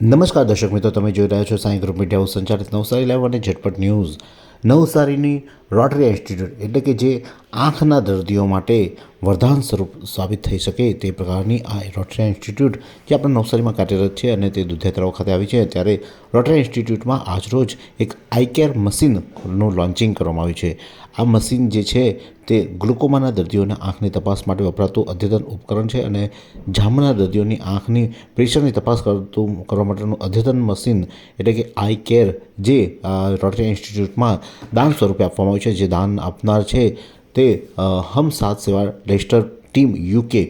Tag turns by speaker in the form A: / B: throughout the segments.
A: નમસ્કાર દર્શક મિત્રો, તમે જોઈ રહ્યા છો સાંઈ ગ્રુપ મીડિયા હાઉસ સંચાલિત નવસારી લાઈવ અને ઝટપટ ન્યૂઝ. નવસારીની રોટરી ઇન્સ્ટિટ્યૂટ એટલે કે જે આંખના દર્દીઓ માટે વરદાન સ્વરૂપ સાબિત થઈ શકે તે પ્રકારની આ રોટરી ઇન્સ્ટિટ્યૂટ જે આપણા નવસારીમાં કાર્યરત છે અને તે દુધિયા ખાતે આવી છે, ત્યારે રોટરી ઇન્સ્ટિટ્યૂટમાં આજરોજ એક આઈ કેર મશીનનું લોન્ચિંગ કરવામાં આવ્યું છે. આ મશીન જે છે તે ગ્લુકોમાના દર્દીઓના આંખની તપાસ માટે વપરાતું અદ્યતન ઉપકરણ છે અને જામના દર્દીઓની આંખની પ્રેશરની તપાસ કરતું, કરવા માટેનું અદ્યતન મશીન એટલે કે આઈ કેર જે રોટરી ઇન્સ્ટિટ્યૂટમાં દાન સ્વરૂપે આપવામાં આવ્યું છે. જે દાન આપનાર છે તે હમ સાથ સેવા લેસ્ટર ટીમ યુકે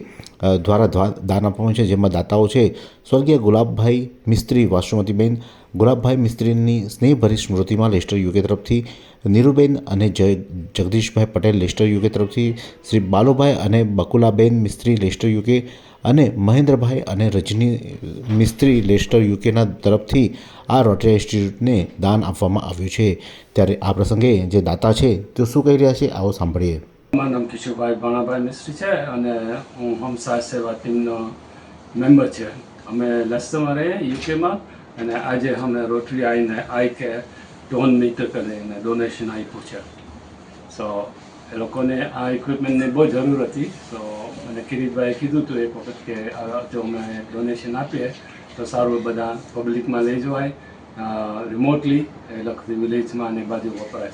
A: દ્વારા દાન આપવામાં છે, જેમાં દાતાઓ છે, સ્વર્ગીય ગુલાબભાઈ મિસ્ત્રી વાસુમતીબેન, ગુલાબભાઈ મિસ્ત્રીની સ્નેહભરી સ્મૃતિમાં લેસ્ટર યુકે તરફથી નીરુબેન અને જય, જગદીશભાઈ પટેલ લેસ્ટર યુકે તરફથી, શ્રી બાલુભાઈ અને બકુલાબેન મિસ્ત્રી લેસ્ટર યુકે અને મહેન્દ્રભાઈ અને રજની મિસ્ત્રી લેસ્ટર યુકેના તરફથી આ રોટરી ઇન્સ્ટિટ્યૂટને દાન આપવામાં આવ્યું છે. ત્યારે આ પ્રસંગે જે દાતા છે તે શું કહી રહ્યા છે, આવો સાંભળીએ.
B: મારું નામ કિશોરભાઈ ભાણાભાઈ મિસ્ત્રી છે અને હું હમસાર સેવા ટીમનો મેમ્બર છે. અમે લસ્તરમાં રહીએ યુકેમાં અને આજે અમે રોટરી આવીને આઈ કે ડોન મિત્ર કરીને ડોનેશન આપ્યું છે. સો એ લોકોને આ ઇક્વિપમેન્ટની બહુ જરૂર હતી. તો મને કિરીટભાઈએ કીધું હતું એક વખત કે જો અમે ડોનેશન આપીએ, તો સારું બધા પબ્લિકમાં લઈ જવાય રિમોટલી એ લખતી વિલેજમાં અને બાજુ વપરાય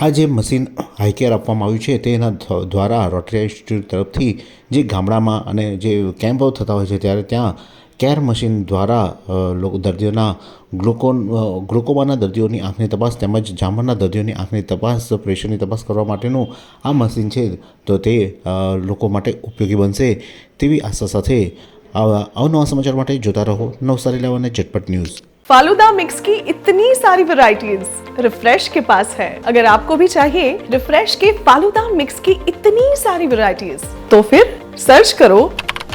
A: આ જે મશીન હાઈકેર આપવામાં આવ્યું છે. તેના દ્વારા રોટરી તરફથી જે ગામડામાં અને જે કેમ્પો થતા હોય છે, ત્યારે ત્યાં કેર મશીન દ્વારા અ, લોકો દર્દીઓના ગ્લુકોન અ, ગ્લુકોમાના દર્દીઓની આંખની તપાસ તેમજ જામરના દર્દીઓની આંખની તપાસ પ્રેશરની તપાસ કરવા માટેનું આ મશીન છે તો તે અ, લોકો માટે ઉપયોગી બનશે તેવી આશા સાથે આવા અવનવા સમાચાર માટે જોતા રહો નવસારી લાઈવ અને ઝટપટ ન્યૂઝ
C: फालूदा मिक्स की इतनी सारी वैरायटीज रिफ्रेश के पास है अगर आपको भी चाहिए रिफ्रेश के फालूदा मिक्स की इतनी सारी वैरायटीज तो फिर सर्च करो